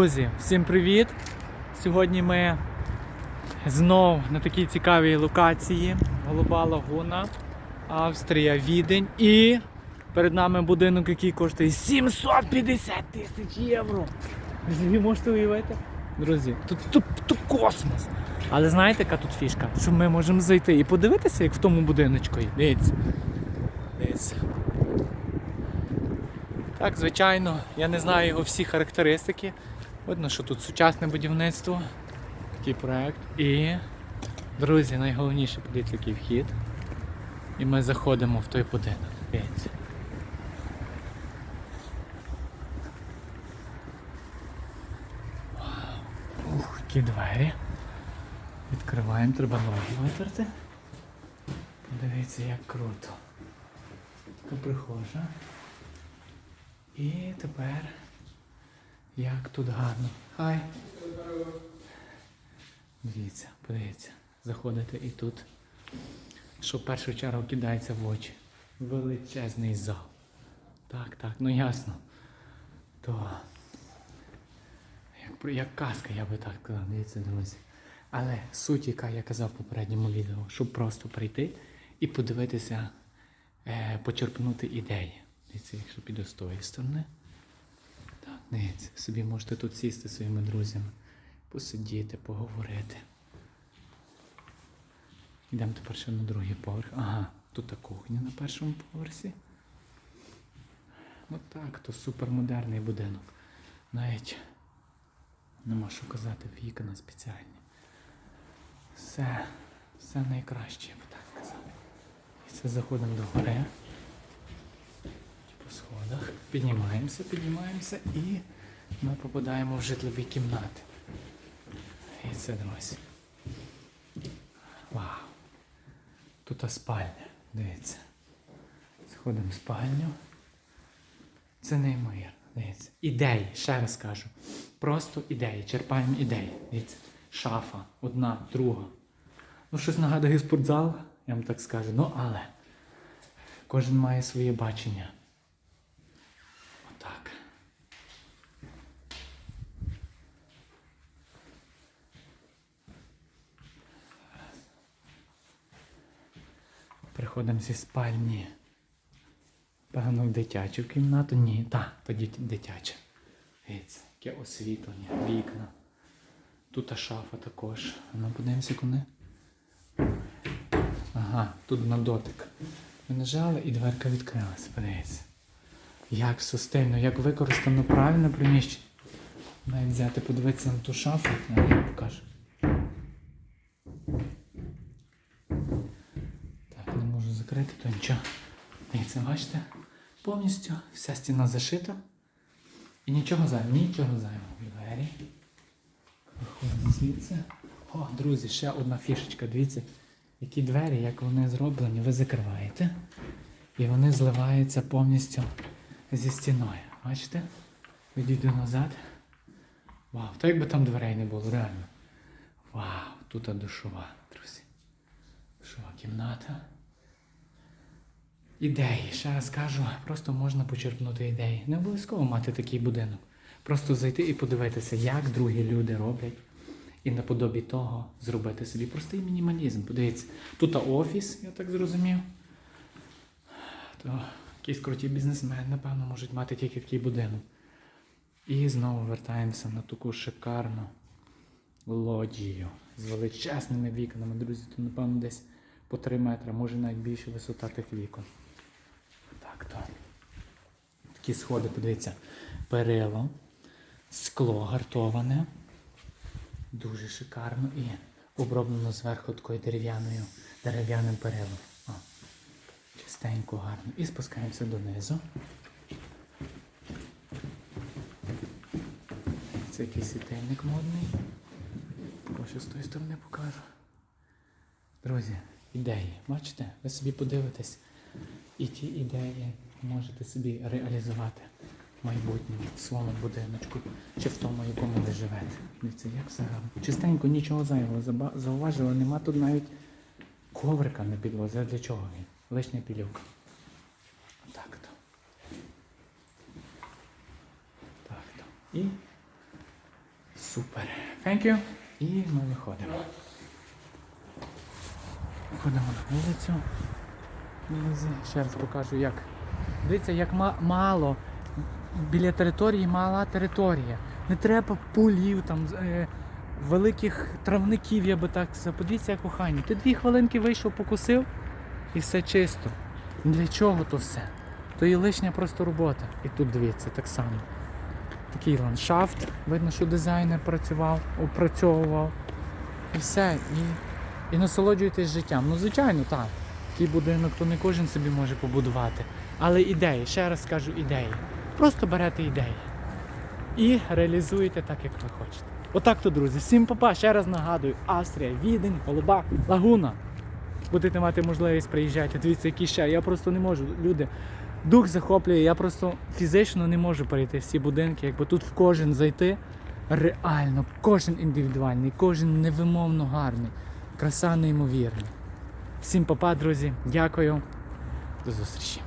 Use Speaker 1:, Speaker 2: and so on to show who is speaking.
Speaker 1: Друзі, всім привіт! Сьогодні ми знов на такій цікавій локації. Голуба Лагуна, Австрія, Відень. І перед нами будинок, який коштує 750 тисяч євро. Ви можете уявити? Друзі, тут, тут, тут космос. Але знаєте, яка тут фішка? Що ми можемо зайти і подивитися, як в тому будиночку. Дивіться. Дивіться. Так, звичайно, я не знаю його всі характеристики. Видно, що тут сучасне будівництво, такий проект. І, друзі, найголовніше, подивіться, який вхід. І ми заходимо в той будинок. Дивіться. Ух, які двері. Відкриваємо, треба ноги витерти. Подивіться, як круто. Така прихожа. І тепер як тут гарно. Хай. Дивіться, подивіться. Заходите і тут, що в першу чергу кидається в очі. Величезний зал. Так, так, ну ясно. То як, як казка, я би так сказав, дивіться, друзі. Але суть, яка я казав в попередньому відео, щоб просто прийти і подивитися, е, почерпнути ідеї. Дивіться, якщо піду з тої сторони. Дивіться, собі можете тут сісти своїми друзями, посидіти, поговорити. Йдемо тепер ще на другий поверх. Ага, тут кухня на першому поверсі. Ну так, то супермодерний будинок. Навіть нема що казати, вікна спеціальні. Все, все найкраще, я би так казав. І це заходимо до гори по сходах. Піднімаємося, піднімаємося і ми попадаємо в житлові кімнати. І це, друзі. Вау. Тут спальня. Дивіться. Сходимо в спальню. Це неймовірно. Дивіться. Ідеї, ще раз кажу. Просто ідеї. Черпаємо ідеї. Дивіться. Шафа. Одна, друга. Ну, щось нагадує спортзал, я вам так скажу. Ну, але кожен має своє бачення. Отак. Приходимо зі спальні. Певно, в дитячу кімнату. Ні, так, то дит- дитяча. Дивіться, яке освітлення, вікна. Тут шафа також. Ну, подивимося куди. Ага, тут на дотик. Ми нажали і дверка відкрилась. Подивіться. Як сустельно, як використано правильно приміщення. Навіть взяти, подивитися на ту шафу, я покажу. Закрити, то нічого. Дивіться, бачите? Повністю вся стіна зашита. І нічого зайвого, нічого зайвого. Двері. Виходимо звідси. О, друзі, ще одна фішечка. Дивіться, які двері, як вони зроблені, ви закриваєте. І вони зливаються повністю зі стіною. Бачите? Відійду назад. Вау, то якби там дверей не було, реально. Вау, тут душова, друзі. Душова кімната. Ідеї, ще раз кажу, просто можна почерпнути ідеї. Не обов'язково мати такий будинок. Просто зайти і подивитися, як другі люди роблять. І наподобі того зробити собі простий мінімалізм. Подивіться, тут офіс, я так зрозумів. То якийсь круті бізнесмен, напевно, можуть мати тільки такий будинок. І знову вертаємося на таку шикарну лоджію з величезними вікнами. Друзі, тут, напевно, десь по 3 метри, може навіть більше висота тих вікон. Так то. Такі сходи, подивіться, перило, скло гартоване. Дуже шикарно і оброблено зверху такою дерев'яною, дерев'яним перилом. О, чистенько, гарно. І спускаємося донизу. Це якийсь світильник модний. Ось з тої сторони покажу. Друзі, ідеї. Бачите? Ви собі подивитесь. І ті ідеї можете собі реалізувати в майбутньому, в своєму будиночку, чи в тому, якому ви живете. Дивіться, як все гарно. Чистенько, нічого зайвого. Зауважили, нема тут навіть коврика на підлозі. Для чого він? Лишня пілюка. Так то. Так то. І Супер. Thank you. І ми виходимо. Ходимо на вулицю. Друзі, Ще раз покажу, як. Дивіться, як ма- мало. Біля території мала територія. Не треба полів, там, е, великих травників, я би так сказав. Подивіться, як охайно. Ти дві хвилинки вийшов, покусив і все чисто. Для чого то все? То є лишня просто робота. І тут дивіться, так само. Такий ландшафт. Видно, що дизайнер працював, опрацьовував. І все. І, і насолоджуйтесь життям. Ну, звичайно, так. Такий будинок то не кожен собі може побудувати. Але ідеї, ще раз скажу ідеї. Просто берете ідеї і реалізуєте так, як ви хочете. Отак то, друзі. Всім папа, ще раз нагадую, Австрія, Відень, Голуба, Лагуна. Будете мати можливість приїжджати. Дивіться, які ще. Я просто не можу. Люди, дух захоплює, я просто фізично не можу перейти всі будинки. Якби тут в кожен зайти, реально, кожен індивідуальний, кожен невимовно гарний. Краса неймовірна. Всім папа, друзі, дякую. До зустрічі.